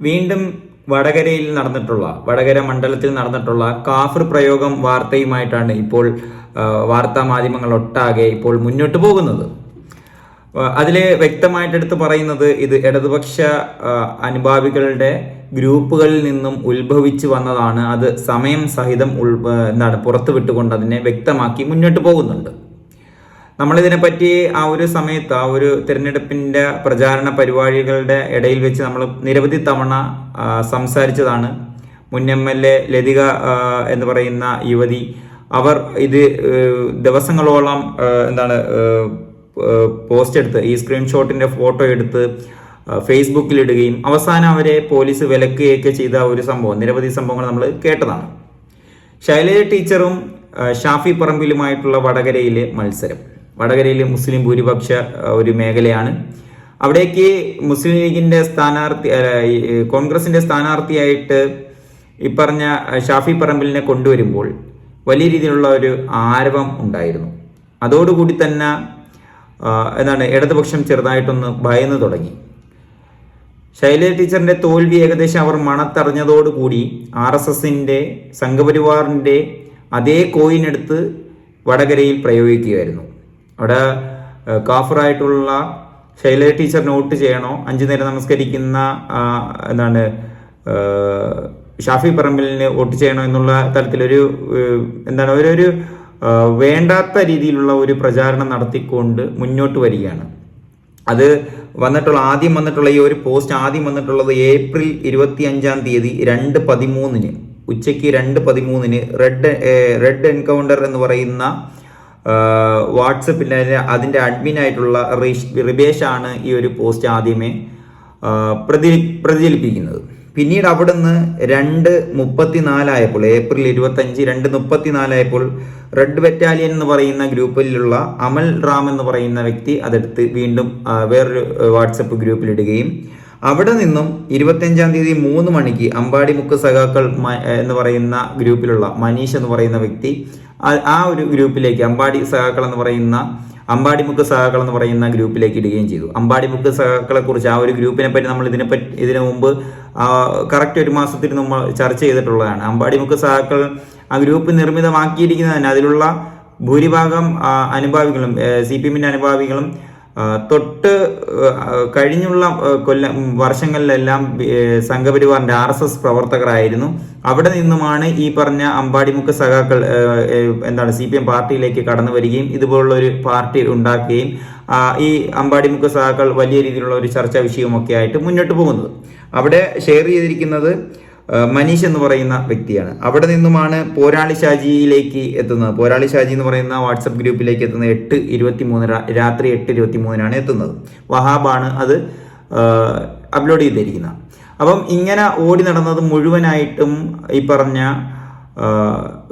വീണ്ടും വടകരയിൽ നടന്നിട്ടുള്ള വടകര മണ്ഡലത്തിൽ നടന്നിട്ടുള്ള കാഫർ പ്രയോഗം വാർത്തയുമായിട്ടാണ് ഇപ്പോൾ വാർത്താ മാധ്യമങ്ങൾ ഒട്ടാകെ ഇപ്പോൾ മുന്നോട്ട് പോകുന്നത്. അതിൽ വ്യക്തമായിട്ടെടുത്ത് പറയുന്നത് ഇത് ഇടതുപക്ഷ അനുഭാവികളുടെ ഗ്രൂപ്പുകളിൽ നിന്നും ഉത്ഭവിച്ചു വന്നതാണ്. അത് സമയം സഹിതം ഉൾ എന്താണ് പുറത്തുവിട്ടുകൊണ്ട് അതിനെ വ്യക്തമാക്കി മുന്നോട്ട് പോകുന്നുണ്ട്. നമ്മളിതിനെപ്പറ്റി ആ ഒരു സമയത്ത് ആ ഒരു തിരഞ്ഞെടുപ്പിന്റെ പ്രചാരണ പരിപാടികളുടെ ഇടയിൽ വെച്ച് നമ്മൾ നിരവധി തവണ സംസാരിച്ചതാണ്. മുൻ എം എൽ എ ലതിക എന്ന് പറയുന്ന യുവതി അവർ ഇത് ദിവസങ്ങളോളം എന്താണ് പോസ്റ്റ് എടുത്ത് ഈ സ്ക്രീൻഷോട്ടിന്റെ ഫോട്ടോ എടുത്ത് ഫേസ്ബുക്കിൽ ഇടുകയും അവസാനം അവരെ പോലീസ് വിലക്കുകയൊക്കെ ചെയ്ത ഒരു സംഭവം നിരവധി സംഭവങ്ങൾ നമ്മൾ കേട്ടതാണ്. ശൈലജ ടീച്ചറും ഷാഫി പറമ്പിലുമായിട്ടുള്ള വടകരയിലെ മത്സരം. വടകരയിലെ മുസ്ലിം ഭൂരിപക്ഷ ഒരു മേഖലയാണ്. അവിടേക്ക് മുസ്ലിം ലീഗിന്റെ സ്ഥാനാർത്ഥി കോൺഗ്രസിന്റെ സ്ഥാനാർത്ഥിയായിട്ട് ഈ പറഞ്ഞ ഷാഫി പറമ്പിലിനെ കൊണ്ടുവരുമ്പോൾ വലിയ രീതിയിലുള്ള ഒരു ആരവം ഉണ്ടായിരുന്നു. അതോടുകൂടി തന്നെ എന്താണ് ഇടതുപക്ഷം ചെറുതായിട്ടൊന്ന് ഭയന്നു തുടങ്ങി. ശൈലജ ടീച്ചറിന്റെ തോൽവി ഏകദേശം അവർ മണത്തറിഞ്ഞതോടുകൂടി ആർ എസ് എസിന്റെ സംഘപരിവാറിന്റെ അതേ കോയിൻ എടുത്ത് വടകരയിൽ പ്രയോഗിക്കുകയായിരുന്നു. അവിടെ കാഫറായിട്ടുള്ള ശൈല ടീച്ചർ നോട്ട് ചെയ്യണോ? അഞ്ചു നേരം നമസ്കരിക്കുന്ന എന്താണ് ഷാഫി പറമ്പിലിന് വോട്ട് ചെയ്യണോ എന്നുള്ള തരത്തിലൊരു എന്താണ് ഒരു വേണ്ടാത്ത രീതിയിലുള്ള ഒരു പ്രചാരണം നടത്തിക്കൊണ്ട് മുന്നോട്ട് വരികയാണ്. അത് വന്നിട്ടുള്ള ആദ്യം വന്നിട്ടുള്ള ഈ ഒരു പോസ്റ്റ് ആദ്യം വന്നിട്ടുള്ളത് ഏപ്രിൽ ഇരുപത്തി അഞ്ചാം തീയതി രണ്ട് പതിമൂന്നിന് ഉച്ചയ്ക്ക് രണ്ട് പതിമൂന്നിന് റെഡ് റെഡ് എൻകൗണ്ടർ എന്ന് പറയുന്ന വാട്സപ്പിൽ അതിന്റെ അഡ്മിനായിട്ടുള്ള റിഷ് റിബേഷാണ് ഈ ഒരു പോസ്റ്റ് ആദ്യമേ പ്രതി പ്രതിചലിപ്പിക്കുന്നത് പിന്നീട് അവിടെ നിന്ന് രണ്ട് മുപ്പത്തിനാലായപ്പോൾ ഏപ്രിൽ ഇരുപത്തഞ്ച് രണ്ട് മുപ്പത്തിനാലായപ്പോൾ റെഡ് ബറ്റാലിയൻ എന്ന് പറയുന്ന ഗ്രൂപ്പിലുള്ള അമൽ റാം എന്ന് പറയുന്ന വ്യക്തി അതെടുത്ത് വീണ്ടും വേറൊരു വാട്സപ്പ് ഗ്രൂപ്പിൽ ഇടുകയും അവിടെ നിന്നും ഇരുപത്തിയഞ്ചാം തീയതി മൂന്ന് മണിക്ക് അമ്പാടി മുക്ക് സഖാക്കൾ എന്ന് പറയുന്ന ഗ്രൂപ്പിലുള്ള മനീഷ് എന്ന് പറയുന്ന വ്യക്തി ആ- ഒരു ഗ്രൂപ്പിലേക്ക് അമ്പാടി സഖാക്കൾ എന്ന് പറയുന്ന അമ്പാടിമുക്ക് സഹാക്കൾ എന്ന് പറയുന്ന ഗ്രൂപ്പിലേക്ക് ഇടുകയും ചെയ്തു. അമ്പാടിമുക്ക് സഹാക്കളെ കുറിച്ച് ആ ഒരു ഗ്രൂപ്പിനെ പറ്റി നമ്മൾ ഇതിനെ പറ്റി ഇതിനു മുമ്പ് കറക്റ്റ് ഒരു മാസത്തിന് നമ്മൾ ചർച്ച ചെയ്തിട്ടുള്ളതാണ്. അമ്പാടിമുക്ക് സഹാക്കൾ ആ ഗ്രൂപ്പ് നിർമ്മിതമാക്കിയിരിക്കുന്നത് തന്നെ അതിലുള്ള ഭൂരിഭാഗം അനുഭാവികളും സി പി എമ്മിന്റെ അനുഭാവികളും തൊട്ട് കഴിഞ്ഞുള്ള കൊല്ല വർഷങ്ങളിലെല്ലാം സംഘപരിവാറിന്റെ ആർ എസ് എസ് പ്രവർത്തകരായിരുന്നു. അവിടെ നിന്നുമാണ് ഈ പറഞ്ഞ അമ്പാടിമുക്ക് സഖാക്കൾ എന്താണ് സി പി എം പാർട്ടിയിലേക്ക് കടന്നു വരികയും ഇതുപോലുള്ള ഒരു പാർട്ടി ഉണ്ടാക്കുകയും ഈ അമ്പാടിമുക്ക് സഖാക്കൾ വലിയ രീതിയിലുള്ള ഒരു ചർച്ചാ വിഷയമൊക്കെ ആയിട്ട് മുന്നോട്ട് പോകുന്നത്. അവിടെ ഷെയർ ചെയ്തിരിക്കുന്നത് മനീഷ് എന്ന് പറയുന്ന വ്യക്തിയാണ്. അവിടെ നിന്നുമാണ് പോരാളി ഷാജിയിലേക്ക് എത്തുന്നത്. പോരാളി ഷാജി എന്ന് പറയുന്ന വാട്സപ്പ് ഗ്രൂപ്പിലേക്ക് എത്തുന്നത് എട്ട് ഇരുപത്തി മൂന്ന് രാത്രി എട്ട് ഇരുപത്തി മൂന്നിനാണ് എത്തുന്നത്. വഹാബാണ് അത് അപ്ലോഡ് ചെയ്തിരിക്കുന്നത്. അപ്പം ഇങ്ങനെ ഓടി നടന്നത് മുഴുവനായിട്ടും ഈ പറഞ്ഞ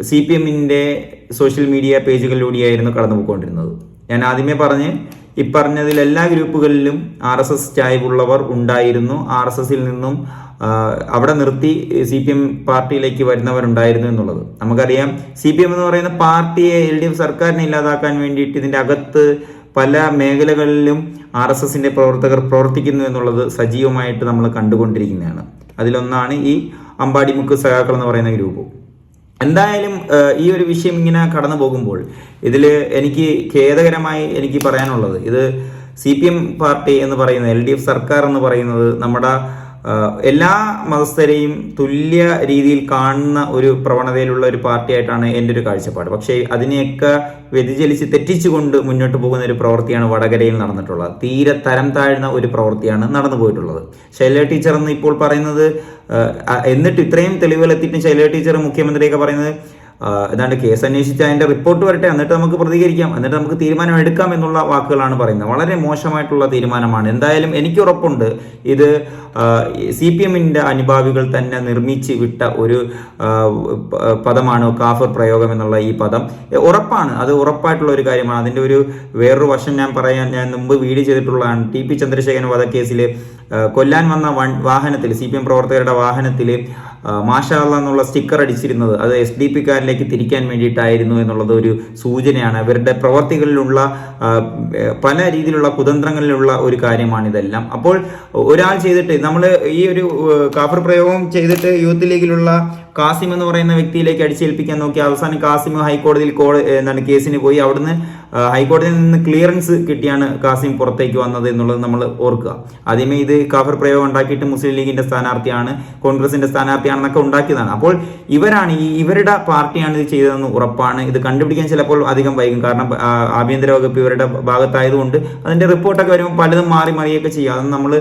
സി പി എമ്മിന്റെ സോഷ്യൽ മീഡിയ പേജുകളിലൂടെയായിരുന്നു കടന്നു പോയിക്കൊണ്ടിരുന്നത് ഞാൻ ആദ്യമേ പറഞ്ഞ് ഈ പറഞ്ഞതിൽ എല്ലാ ഗ്രൂപ്പുകളിലും ആർ എസ് എസ് ചായ്വുള്ളവർ ഉണ്ടായിരുന്നു. ആർ എസ് എസിൽ നിന്നും അവിടെ നിർത്തി സി പി എം പാർട്ടിയിലേക്ക് വരുന്നവരുണ്ടായിരുന്നു എന്നുള്ളത്. നമുക്കറിയാം സി പി എം എന്ന് പറയുന്ന പാർട്ടിയെ എൽ ഡി എഫ് സർക്കാരിനെ ഇല്ലാതാക്കാൻ വേണ്ടിയിട്ട് ഇതിന്റെ അകത്ത് പല മേഖലകളിലും ആർ എസ് എസിന്റെ പ്രവർത്തകർ പ്രവർത്തിക്കുന്നു എന്നുള്ളത് സജീവമായിട്ട് നമ്മൾ കണ്ടുകൊണ്ടിരിക്കുന്നതാണ്. അതിലൊന്നാണ് ഈ അമ്പാടിമുക്ക് സഖാക്കൾ എന്ന് പറയുന്ന ഗ്രൂപ്പ്. എന്തായാലും ഈ ഒരു വിഷയം ഇങ്ങനെ കടന്നു പോകുമ്പോൾ ഇതിൽ എനിക്ക് ഖേദകരമായി എനിക്ക് പറയാനുള്ളത് ഇത് സി പി എം പാർട്ടി എന്ന് പറയുന്നത് എൽ ഡി എഫ് സർക്കാർ എന്ന് പറയുന്നത് നമ്മുടെ എല്ലാ മതസ്ഥരെയും തുല്യ രീതിയിൽ കാണുന്ന ഒരു പ്രവണതയിലുള്ള ഒരു പാർട്ടിയായിട്ടാണ് എന്റെ ഒരു കാഴ്ചപ്പാട്. പക്ഷേ അതിനെയൊക്കെ വ്യതിചലിച്ച് തെറ്റിച്ചുകൊണ്ട് മുന്നോട്ട് പോകുന്ന ഒരു പ്രവൃത്തിയാണ് വടകരയിൽ നടന്നിട്ടുള്ളത്. തീരെ തരം താഴ്ന്ന ഒരു പ്രവൃത്തിയാണ് നടന്നു പോയിട്ടുള്ളത്. ശൈല ടീച്ചർ എന്ന് ഇപ്പോൾ പറയുന്നത് എന്നിട്ട് ഇത്രയും തെളിവുകൾ എത്തിയിട്ടും ശൈല ടീച്ചർ മുഖ്യമന്ത്രിയൊക്കെ പറയുന്നത് ഏതാണ്ട് കേസ് അന്വേഷിച്ച് അതിന്റെ റിപ്പോർട്ട് വരട്ടെ എന്നിട്ട് നമുക്ക് പ്രതികരിക്കാം എന്നിട്ട് നമുക്ക് തീരുമാനം എടുക്കാം എന്നുള്ള വാക്കുകളാണ് പറയുന്നത്. വളരെ മോശമായിട്ടുള്ള തീരുമാനമാണ്. എന്തായാലും എനിക്ക് ഉറപ്പുണ്ട് ഇത് സി പി എമ്മിന്റെ അനുഭാവികൾ തന്നെ നിർമ്മിച്ച് വിട്ട ഒരു പദമാണ് കാഫർ പ്രയോഗം എന്നുള്ള ഈ പദം. ഉറപ്പാണ് അത് ഉറപ്പായിട്ടുള്ള ഒരു കാര്യമാണ്. അതിന്റെ ഒരു വേറൊരു വശം ഞാൻ പറയാൻ ഞാൻ മുമ്പ് വീഡിയോ ചെയ്തിട്ടുള്ളതാണ്. ടി പി ചന്ദ്രശേഖരൻ വധക്കേസിൽ കൊല്ലാൻ വന്ന വാഹനത്തിൽ സി പി എം പ്രവർത്തകരുടെ വാഹനത്തിൽ മാഷാള്ള എന്നുള്ള സ്റ്റിക്കർ അടിച്ചിരുന്നത് അത് എസ് ഡി പിക്കാരിലേക്ക് തിരിക്കാൻ വേണ്ടിയിട്ടായിരുന്നു എന്നുള്ളത് ഒരു സൂചനയാണ്. ഇവരുടെ പ്രവർത്തികളിലുള്ള പല രീതിയിലുള്ള കുതന്ത്രങ്ങളിലുള്ള ഒരു കാര്യമാണ് ഇതെല്ലാം അപ്പോൾ ഒരാൾ ചെയ്തിട്ട് നമ്മൾ ഈ ഒരു കാഫർ പ്രയോഗം ചെയ്തിട്ട് യൂത്ത് ലീഗിലുള്ള കാസിം എന്ന് പറയുന്ന വ്യക്തിയിലേക്ക് അടിച്ചേൽപ്പിക്കാൻ നോക്കി അവസാനം കാസിം ഹൈക്കോടതിയിൽ കോ എന്താണ് കേസിന് പോയി അവിടുന്ന് ഹൈക്കോടതിയിൽ നിന്ന് ക്ലിയറൻസ് കിട്ടിയാണ് കാസിം പുറത്തേക്ക് വന്നത് എന്നുള്ളത് നമ്മൾ ഓർക്കുക. ആദ്യമേ ഇത് കാഫർ പ്രയോഗം ഉണ്ടാക്കിയിട്ട് മുസ്ലിം ലീഗിന്റെ സ്ഥാനാർത്ഥിയാണ് കോൺഗ്രസിന്റെ സ്ഥാനാർത്ഥിയാണെന്നൊക്കെ ഉണ്ടാക്കിയതാണ്. അപ്പോൾ ഇവരാണ് ഈ ഇവരുടെ പാർട്ടിയാണ് ഇത് ചെയ്തതെന്ന് ഉറപ്പാണ്. ഇത് കണ്ടുപിടിക്കാൻ ചിലപ്പോൾ അധികം വൈകും. കാരണം ആഭ്യന്തര വകുപ്പ് ഇവരുടെ ഭാഗത്തായതുകൊണ്ട് അതിന്റെ റിപ്പോർട്ടൊക്കെ വരുമ്പോൾ പലതും മാറി മറിയൊക്കെ ചെയ്യും. അതൊന്നും നമ്മൾ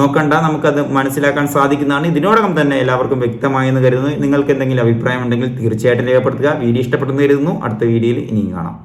നോക്കണ്ട. നമുക്കത് മനസ്സിലാക്കാൻ സാധിക്കുന്നതാണ്. ഇതിനോടകം തന്നെ എല്ലാവർക്കും വ്യക്തമായെന്ന് കരുതുന്നു. നിങ്ങൾക്ക് എന്തെങ്കിലും അഭിപ്രായം ഉണ്ടെങ്കിൽ തീർച്ചയായിട്ടും രേഖപ്പെടുത്തുക. വീഡിയോ ഇഷ്ടപ്പെടുന്നു കരുതുന്നു. അടുത്ത വീഡിയോയിൽ ഇനിയും കാണാം.